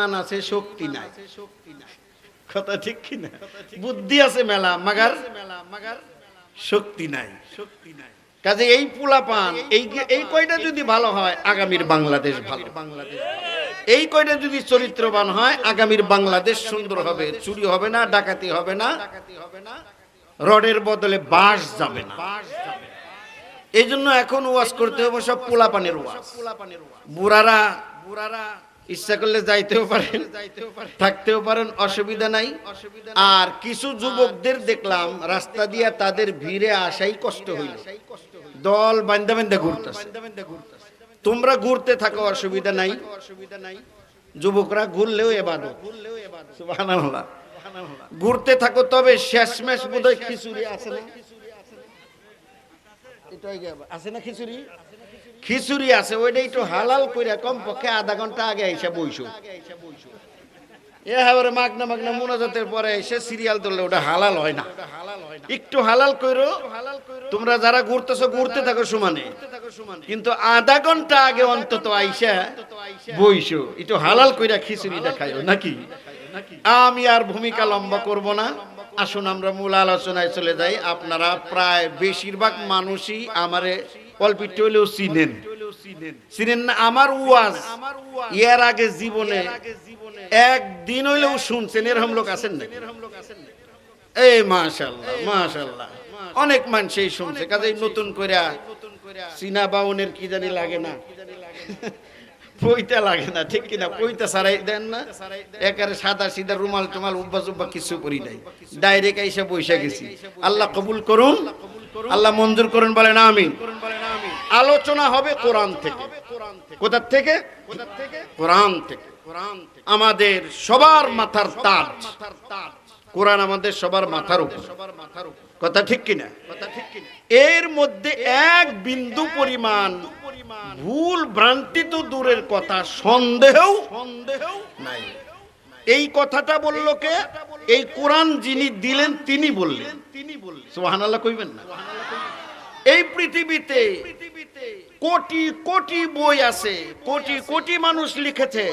ইমান আছে শক্তি নাই। কথা ঠিক কি না বুদ্ধি আছে মেলা মাগার শক্তি নাই। শক্তি নাই। কাজে এই পোলা পান এই এই কয়টা যদি ভালো হয় আগামীর বাংলাদেশ ভালো। বাংলাদেশ এই কয়টা যদি চরিত্রবান হয় আগামীর বাংলাদেশ সুন্দর হবে চুরি হবে না ডাকাতি হবে না রডের বদলে বাঁশ যাবে না। এই জন্য এখন ওয়াজ করতে হবে সব পোলা পানের ওয়াজ। বুড়ারা বুড়ারা ইচ্ছা করলে যাইতেও পারেন, থাকতেও পারেন, অসুবিধা নাই। আর কিছু যুবকদের দেখলাম, রাস্তা দিয়া তাদের ভিড়ে আসাই কষ্ট হইল। দল বান্দা বান্দা ঘুরতেছে। তোমরা ঘুরতে থাকো, অসুবিধা নাই। যুবকরা ঘুরলেও সুবহানাল্লাহ। ঘুরতে থাকো, তবে শেষমেশ বোধহয় খিচুড়ি আছে না? আছে না খিচুড়ি? খিচুড়ি আছে, ওইটা একটু হালাল কইরা কম পক্ষে আধা ঘণ্টা আগে এসে এ হাওয়ারে মাগনা মাগনা মুনাজাতের পরে এসে সিরিয়াল ধরলে ওটা হালাল হয় না। একটু হালাল কইরো, তোমরা যারা ঘুরতেছো, ঘুরতে থাকো সমানে। কিন্তু আধা ঘণ্টা আগে অন্তত আইসা বইছো একটু হালাল কইরা খিচুড়িটা খাইও, নাকি? আমি আর ভূমিকা লম্বা করব না। আসুন আমরা মূল আলোচনায় চলে যাই। আপনারা প্রায় বেশিরভাগ মানুষই আমারে অল্প চিনেন। চিনেন না, আমার ওয়াজ। এর আগে জীবনে একদিন হইলেও শুনছেন, এরকম লোক আছেন না এই মাশাল্লাহ মাশাল্লাহ অনেক মানুষই শুনছে, কাজেই নতুন কইরা চীনা বাউনের কি জানি লাগে না। পইতা লাগে না, ঠিক কিনা? পইতে সারাই দেন না। একারে সাদা সিধা রুমাল টুমাল উব্বা চুব্বা কিছু করি নাই। ডাইরেক্ট এসে বৈশা গেছি। আল্লাহ কবুল করুন। আল্লাহ মঞ্জুর করুন বলেন, আমিন। আলোচনা হবে কোরআন থেকে। কোথার থেকে? কোরআন থেকে। আমাদের সবার মাথার তাজ। কোরআন আমাদের সবার মাথার উপর। কথা ঠিক কিনা? এর মধ্যে এক বিন্দু পরিমাণ ভুল ভ্রান্তি তো দূরের কথা সন্দেহ সন্দেহ নাই। এই কথাটা বলল কে? এই কোরআন যিনি দিলেন তিনি বললেন তিনি বললেন। সুবহানাল্লাহ কইবেন না? এই পৃথিবীতে কোটি কোটি বই আছে, কোটি কোটি মানুষ লিখেছে।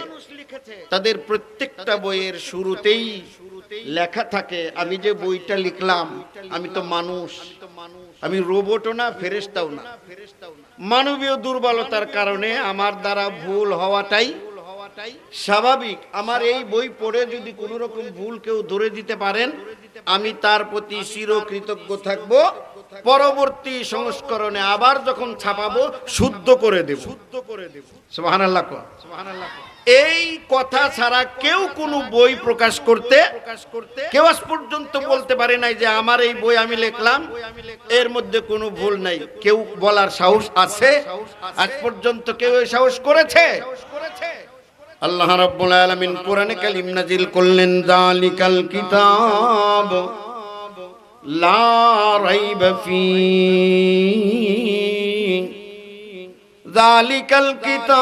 তাদের প্রত্যেকটা বইয়ের শুরুতেই লেখা থাকে, আমি যে বইটা লিখলাম, আমি তো মানুষ। আমি রোবটও না ফেরেস্তাও না। মানবীয় দুর্বলতার কারণে আমার দ্বারা ভুল হওয়াটাই স্বাভাবিক। আমার এই বই পড়ে যদি কোনো রকম ভুল কেউ ধরে দিতে পারেন, আমি তার প্রতি চিরকৃতজ্ঞ থাকব। পরবর্তী সংস্করণে আবার যখন ছাপাবো শুদ্ধ করে দেব। শুদ্ধ করে দেব। সুবহানাল্লাহ সুবহানাল্লাহ এই কথা ছাড়া কেউ কোনো বই প্রকাশ করতে কেউ আজ পর্যন্ত বলতে পারে নাই যে আমার এই বই আমি লিখলাম। এর মধ্যে কোনো ভুল নাই। কেউ বলার সাহস আছে? আজ পর্যন্ত কেউ এই সাহস করেছে? আল্লাহ রাব্বুল আলামিন কোরআনে কালিম নাজিল করলেন যালিকাল কিতাব لا ريب فيه. ذلك الكتاب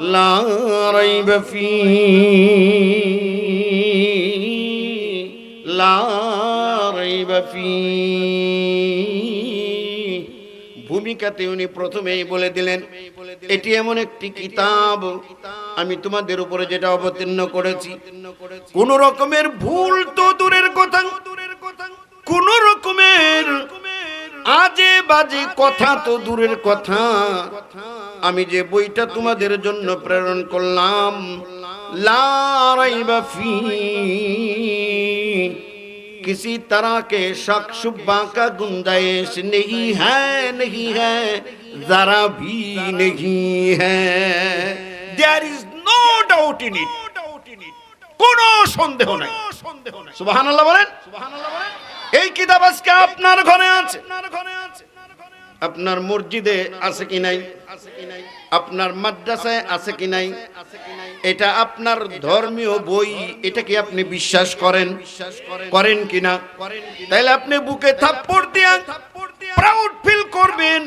لا ريب فيه. لا ريب فيه. ভূমিকাতে উনি প্রথমেই বলে দিলেন, এটি এমন একটি কিতাব, আমি তোমাদের উপরে যেটা অবতীর্ণ করেছি। কোন রকমের ভুল তো দূরের কথা, কোন রকমের আজে বাজে কথা তো দূরের কথা। আমি যে বইটা তোমাদের জন্য প্রেরণ করলাম, লা রাইবা ফি किसी तरह के शक शुबा का गुंजाइश नहीं है नहीं है जरा भी नहीं है there is no doubt in it কোন সন্দেহ নাই সুবহানাল্লাহ বলেন এই কিতাব আজকে আপনার ঘরে আছে আপনার মসজিদে আছে কি নাই আপনার মাদ্রাসায় আছে কি নাই এটা আপনার ধর্মীয় বই এটা কি আপনি বিশ্বাস করেন? করেন। কিনা? তাইলে আপনি বুকে থাপ্পড় দিয়া প্রাউড ফিল করবেন।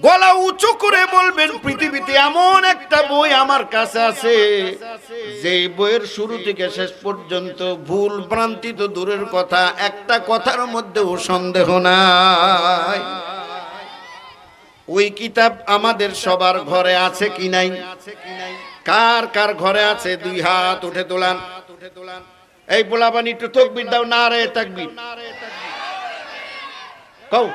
গলা উঁচু করে বলবেন পৃথিবীতে এমন একটা বই আমার কাছে আছে। যে বইয়ের শুরু থেকে শেষ পর্যন্ত ভুল ভ্রান্তি তো দূরের কথা একটা কথার মধ্যেও সন্দেহ নাই। ওই কিতাব আমাদের সবার ঘরে আছে কি নাই? আছে কি নাই? কার কার ঘরে আছে দুই হাত উঠে তোলান। এই পোলাবান একটু তকবির দাও, না রে তাকবির। কও।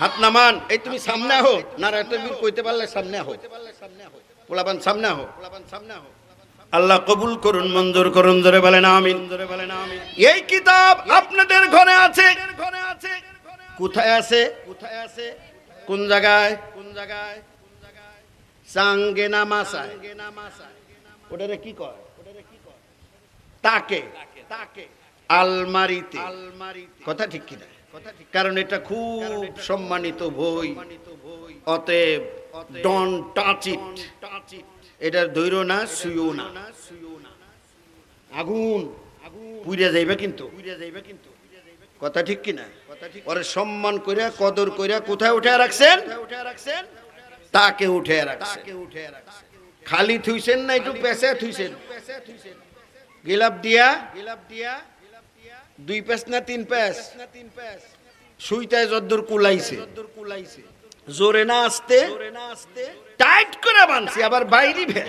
হাত নামান। এই তুমি সামনে আহো। না কইতে পারলে সামনে আহো। পোলাবান সামনে আহো। পোলাবান সামনে আহো আল্লাহ কবুল করুন, মঞ্জুর করুন, জোরে বলেন আমিন। জোরে বলেন আমিন এই কিতাব আপনাদের ঘরে আছে। ঘরে আছে কোথায় আছে? কোথায় আছে কোন জায়গায়? কোন জায়গায় সাঙ্গে নামাসায় ওটারে কি কয় ওটারে কি কয়? তাকে। তাকে আলমারিতে আলমারিতে। কথা ঠিক কিনা? কারণ এটা খুব সম্মানিত বই। অতএব ডন টাচ ইট এটার ধৈর্য না না। আগুন পুড়ে যাইবে কিন্তু। কথা ঠিক কিনা? ওরে সম্মান কইরা কদর কইরা কোথায় উঠে রাখছেন? তাকে উঠে রাখছেন। খালি থুইছেন না একটু পেছে থুইছেন। গিলাপ দিয়া? গিলাপ দিয়া? দুই পেস না তিন পেস সুইটায় যদ্দুর কুলাইছে। জোরে না আসতে? টাইট করে বানছি, আবার বাইরে ভে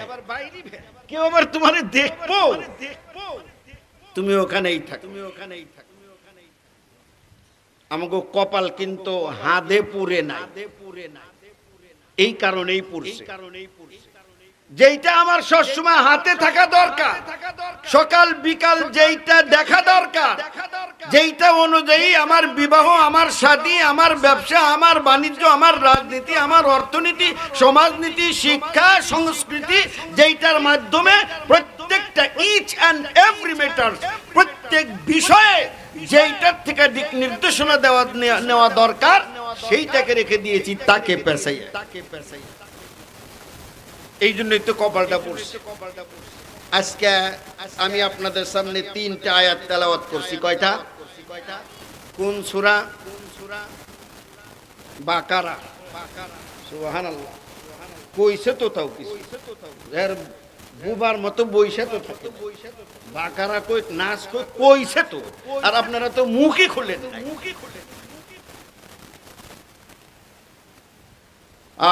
কেউ আবার তোমারে দেখব? তুমি ওখানেই থাক। তুমি ওখানেই থাক আমাকে কপাল কিন্তু হাদে পুরে না এই কারণেই পুরছে কারণেই পুরছে যেইটা আমার সবসময় হাতে থাকা দরকার। সকাল, বিকাল যেইটা দেখা দরকার। যেইটা অনুযায়ী আমার বিবাহ, আমার শাদী আমার ব্যবসা, আমার বাণিজ্য, আমার রাজনীতি, আমার অর্থনীতি, সমাজনীতি, শিক্ষা, সংস্কৃতি, যেইটার মাধ্যমে প্রত্যেকটা ইচ অ্যান্ড এভরি ম্যাটার প্রত্যেক বিষয়ে যেইটার থেকে দিক নির্দেশনা দেওয়া নেওয়া দরকার, সেইটাকে রেখে দিয়েছি তাকে পেশাইয়া তাকে পেশাইয়া। এই জন্যই তো কপালটা পড়ছে। আজকে আমি আপনাদের সামনে তিনটা আয়াত তেলাওয়াত করছি। কয়টা? কোন সূরা? বাকারা। সুবহানাল্লাহ। কইছে তো তাও কিছু। বুবার মতো বইছে তো থাকে। বাকারা কই, নাচ কই কইছে তো। আর আপনারা তো মুখই খুলেন মুখই খুলেন আ